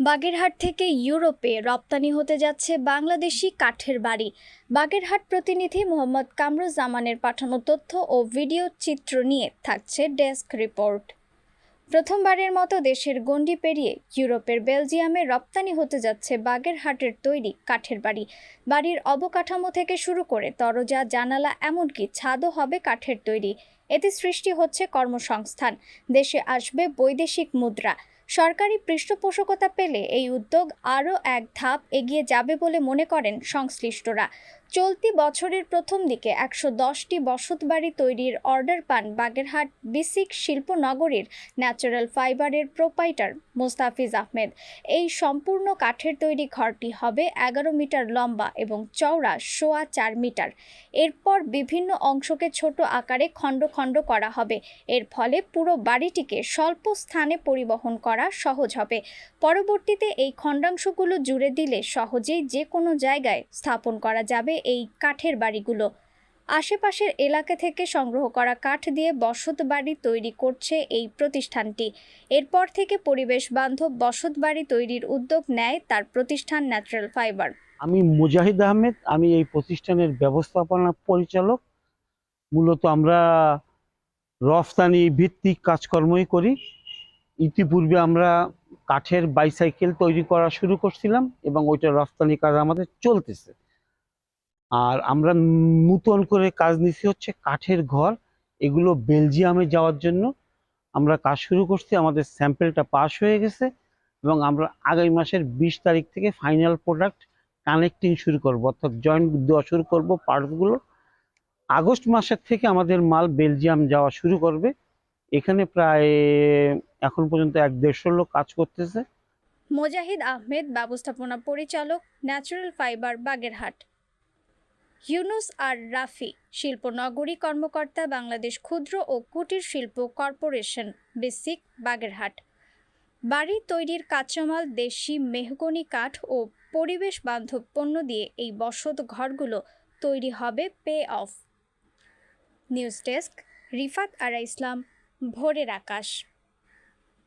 বাগেরহাট থেকে ইউরোপে রপ্তানি হতে যাচ্ছে বাংলাদেশি কাঠের বাড়ি। বাগেরহাট প্রতিনিধি মোহাম্মদ কামরুজ্জামানের পাঠানো তথ্য ও ভিডিও চিত্র নিয়ে থাকছে ডেস্ক রিপোর্ট। প্রথমবারের মতো দেশের গণ্ডি পেরিয়ে ইউরোপের বেলজিয়ামে রপ্তানি হতে যাচ্ছে বাগেরহাটের তৈরি কাঠের বাড়ি। বাড়ির অবকাঠামো থেকে শুরু করে দরজা, জানালা, এমনকি ছাদও হবে কাঠের তৈরি। এতে সৃষ্টি হচ্ছে কর্মসংস্থান। দেশে আসবে বৈদেশিক মুদ্রা। সরকারি পৃষ্ঠপোষকতা পেলে এই উদ্যোগ আরও এক ধাপ এগিয়ে যাবে বলে মনে করেন সংশ্লিষ্টরা। চলতি বছরের প্রথম দিকে একশো দশটি বসতবাড়ি তৈরির অর্ডার পান বাগেরহাট বিসিক শিল্পনগরীর ন্যাচারাল ফাইবারের প্রোপাইটার মোস্তাফিজ আহমেদ। এই সম্পূর্ণ কাঠের তৈরি ঘরটি হবে এগারো মিটার লম্বা এবং চওড়া সোয়া চার মিটার। এরপর বিভিন্ন অংশকে ছোট আকারে খণ্ড খণ্ড করা হবে। এর ফলে পুরো বাড়িটিকে স্বল্প স্থানে পরিবহন করা সহজ হবে। পরবর্তীতে এই খণ্ডাংশগুলো জুড়ে দিলে সহজেই যে কোনো জায়গায় স্থাপন করা যাবে এই কাঠের বাড়িগুলো। আশেপাশের এলাকা থেকে সংগ্রহ করা কাঠ দিয়ে বসত বাড়ি তৈরি করছে এই প্রতিষ্ঠানটি। এরপর থেকে পরিবেশ বান্ধব বসত বাড়ি তৈরির উদ্যোগ নেয় তার প্রতিষ্ঠান ন্যাচারাল ফাইবার। আমি মুজাহিদ আহমেদ, আমি এই প্রতিষ্ঠানের ব্যবস্থাপনা পরিচালক। মূলত আমরা রফতানি ভিত্তিক কাজকর্মই করি। ইতিপূর্বে আমরা কাঠের বাইসাইকেল তৈরি করা শুরু করছিলাম এবং ওইটা রফতানি কাজ আমাদের চলতেছে। আর আমরা নূতন করে কাজ নিচ্ছি হচ্ছে কাঠের ঘর। এগুলো বেলজিয়ামে যাওয়ার জন্য আমরা কাজ শুরু করছি। আমাদের স্যাম্পেলটা পাস হয়ে গেছে এবং আমরা আগামী মাসের বিশ তারিখ থেকে ফাইনাল প্রোডাক্ট কানেক্টিং শুরু করব, অর্থাৎ জয়েন্ট দেওয়া শুরু করব পার্টসগুলো আগস্ট মাসের থেকে আমাদের মাল বেলজিয়াম যাওয়া শুরু করবে। এখানে প্রায় এখন পর্যন্ত এক দেড়শো লোক কাজ করতেছে। মোজাহিদ আহমেদ, ব্যবস্থাপনা পরিচালক ন্যাচারাল ফাইবার বাগেরহাট। ইউনুস আর রাফি শিল্পনগরী কর্মকর্তা, বাংলাদেশ ক্ষুদ্র ও কুটির শিল্প কর্পোরেশন, বেসিক, বাগেরহাট। বাড়ি তৈরির কাঁচামাল, দেশি মেহগনি কাঠ ও পরিবেশ বান্ধব পণ্য দিয়ে এই বসত ঘরগুলো তৈরি হবে pay off. News desk, Rifat Ara Islam, Bhorer Akash.